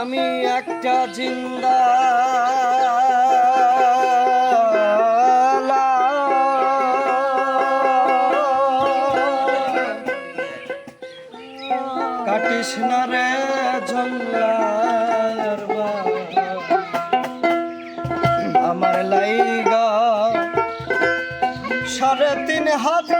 আমি একটা জিন্দা। কাটিস না আমার লাইগা সাড়ে তিন হাজার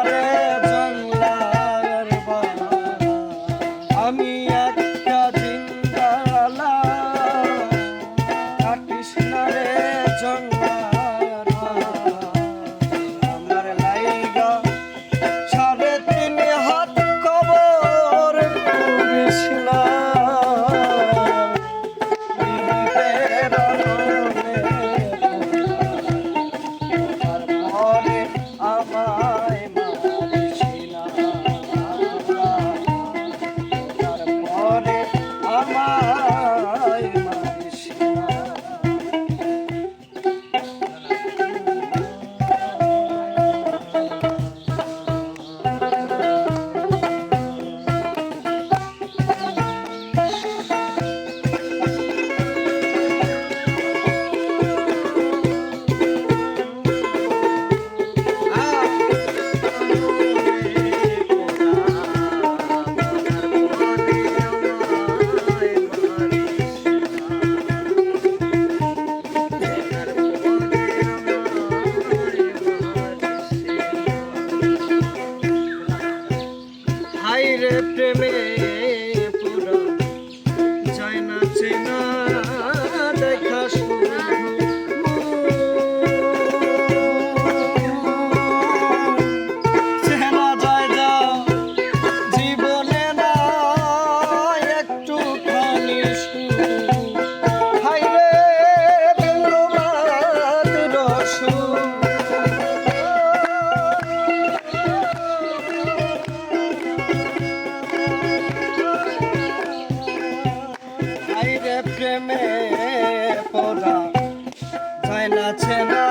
হয় নাচে না।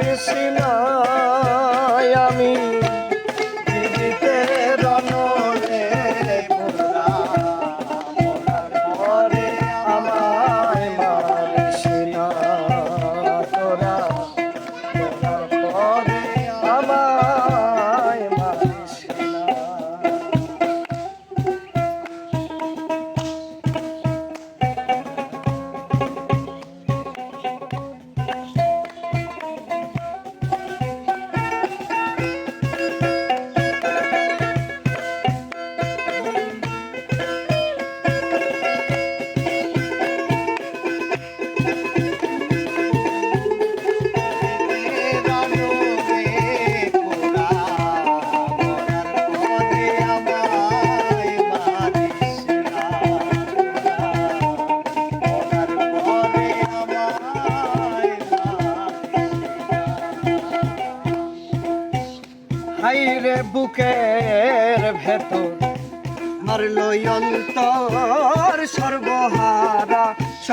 ensinar. হাইরে বুকের ভেতর মারল অন্তর সর্বহারা ছ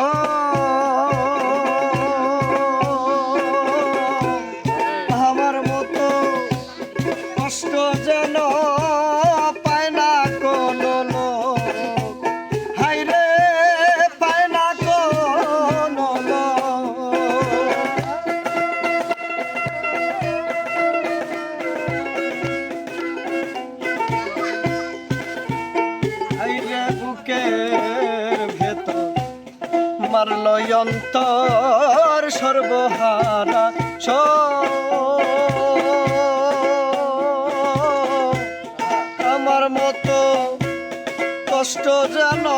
আমার মতো কষ্ট যেন আমার লয়ন্তর সর্বহারা আমার মতো কষ্ট জানো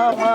আমার